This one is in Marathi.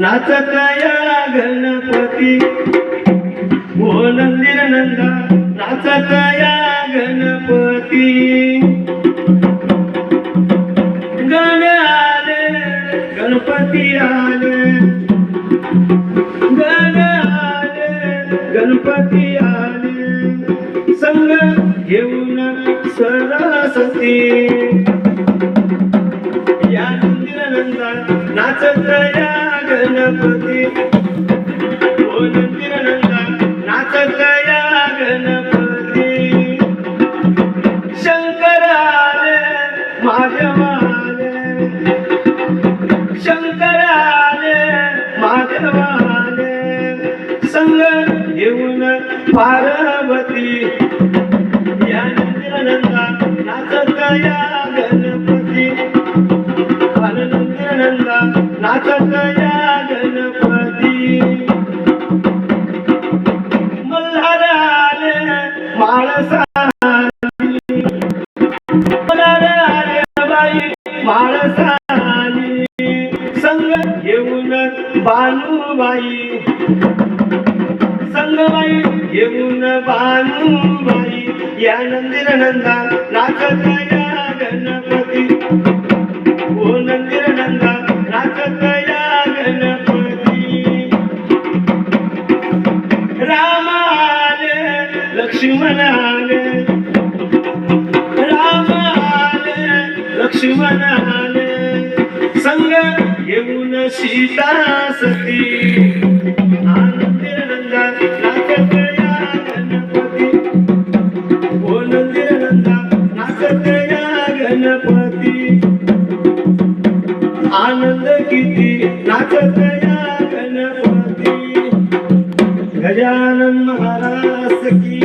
नाचत या गणपती. हो नंदिर नंदा नाचत या गणपती. गण आले गणपती आले. गण आले गणपती आले. संग घेऊन सरस्वती. नंदिरनंदा नाचत या गणपती. ओ नंदिरनंदा नाचत या गणपती. शंकर आले महादेव आले शंकर आले महादेव आले संग घेऊन पार्वती. या नंदिरनंदा नाचत या गणपती. नाचत या गणपती मल्हार आले माळसा मल्हार आले बाई माळसा आली संग घेऊन बानूबाई संगबाई घेऊन बानूबाई या नंदिर नंदा नाचत या गणपती लक्ष्मण आले राम आले लक्ष्मण आले संग येऊन सीता सती. आनंदीर नंदा नाचत या गणपती. ओ नंदीर नाचत या गणपती. आनंद किती नाचत या गणपती. गजानन महाराज की